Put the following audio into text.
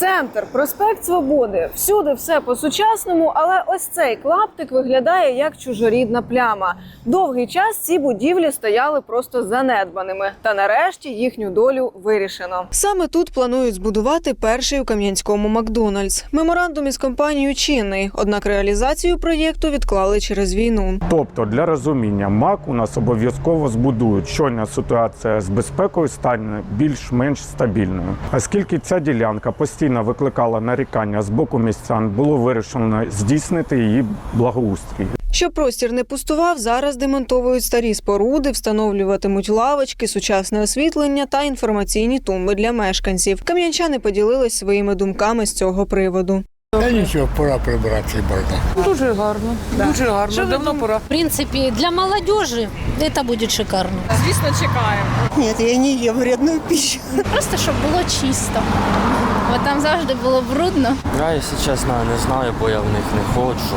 Центр, проспект Свободи. Всюди все по-сучасному, але ось цей клаптик виглядає як чужорідна пляма. Довгий час ці будівлі стояли просто занедбаними. Та нарешті їхню долю вирішено. Саме тут планують збудувати перший у Кам'янському Макдональдс. Меморандум із компанією чинний, однак реалізацію проєкту відклали через війну. Тобто, для розуміння, МАК у нас обов'язково збудують. Щойна ситуація з безпекою стане більш-менш стабільною. Оскільки ця ділянка постійно викликала нарікання з боку містян, було вирішено здійснити її благоустрій. Щоб простір не пустував, зараз демонтовують старі споруди, встановлюватимуть лавочки, сучасне освітлення та інформаційні тумби для мешканців. Кам'янчани поділились своїми думками з цього приводу. Та нічого, пора прибирати цей бардак. Дуже гарно, дуже гарно. Давно пора. В принципі, для молодежі це буде шикарно. Звісно, чекаємо. Ні, я не їм вредную пищу. Просто щоб було чисто. Бо там завжди було брудно. Я, якщо чесно, не знаю, бо я в них не ходжу.